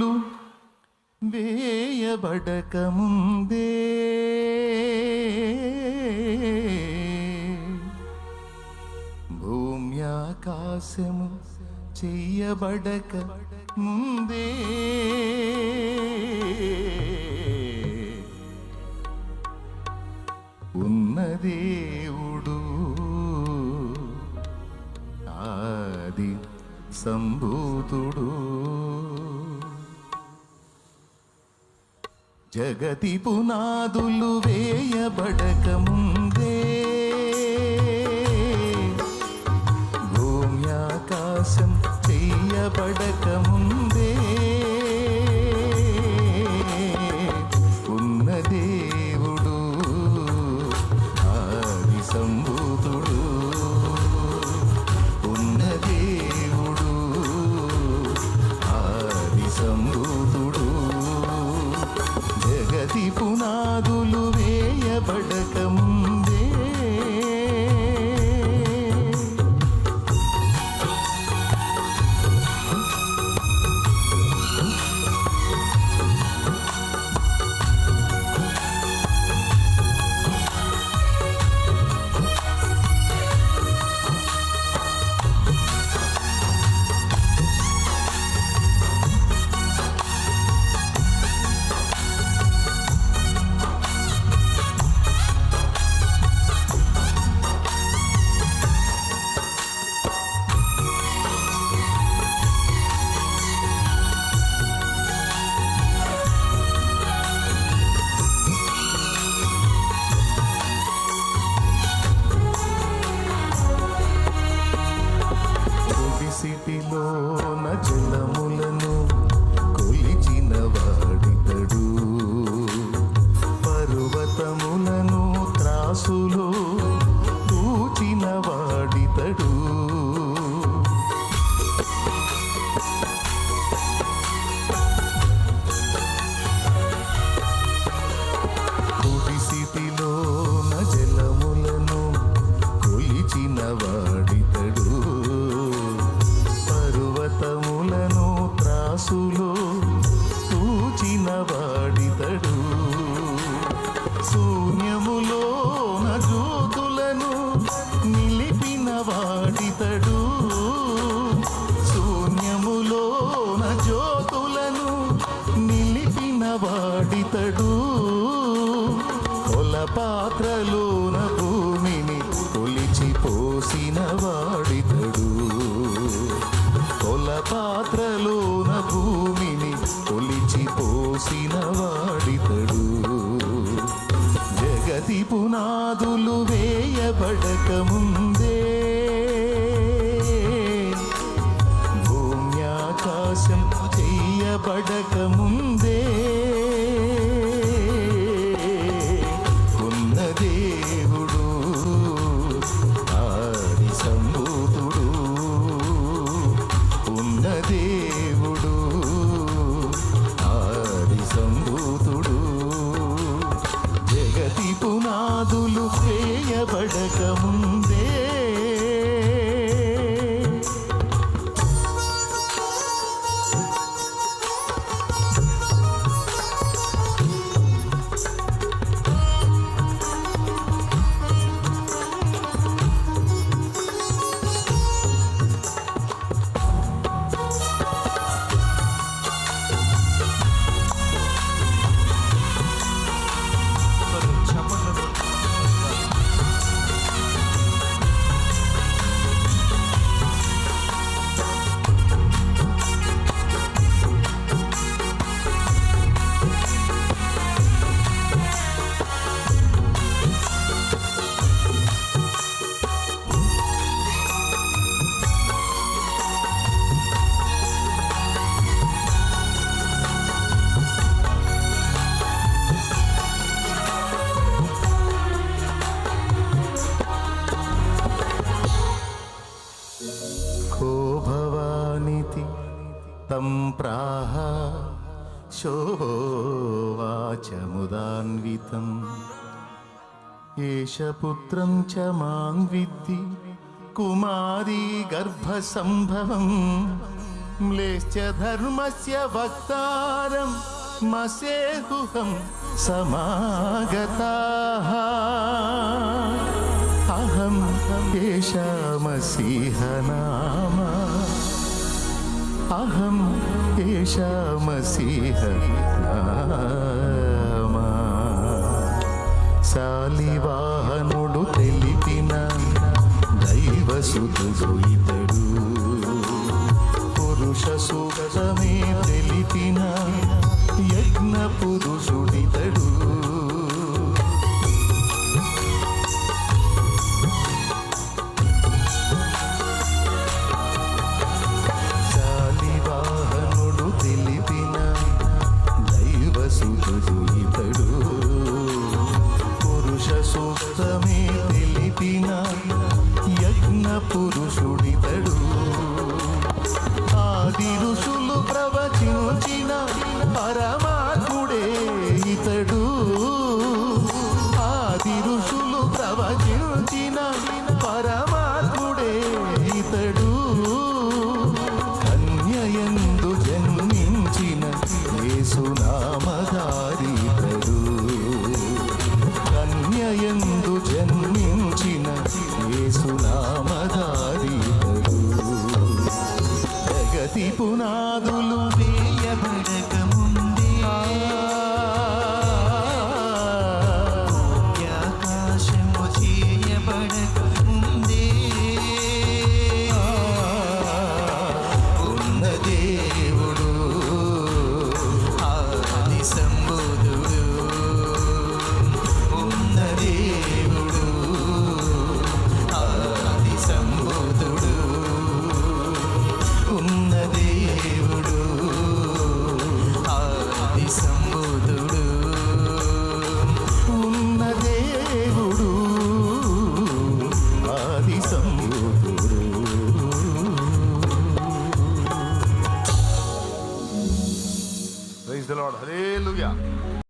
పునాదులు వేయబడకముందే భూమ్యాకాశము చెయ్యబడక ముందే. ఉన్న దేవుడు ఆది సంభూతుడు. జగతి పునాదులు వేయబడక ముందే. భూమ్యాకాశం చెయ్యబడక ముందే. పాత్రలోన భూమిని కొలిచి పోసిన వాడితడు. కొల పాత్రలోన భూమిని కొలిచి పోసిన వాడితడు. జగతి పునాదులు వేయబడక ముందు त्वदान्वितम् एष पुत्रं च मां विद्धि कुमारी गर्भसम्भवम् म्लेश्च धर्मस्य वक्तारं मसेहुहं समागताः अहं एषा मसीह नामा अहं एषा मसीह नामा శాలివాహనుడు తెలిపిన దైవసుతుడు ఇతడు. పురుష సుగతమే తెలిపిన యజ్ఞ పురుషుడిత పునాదులు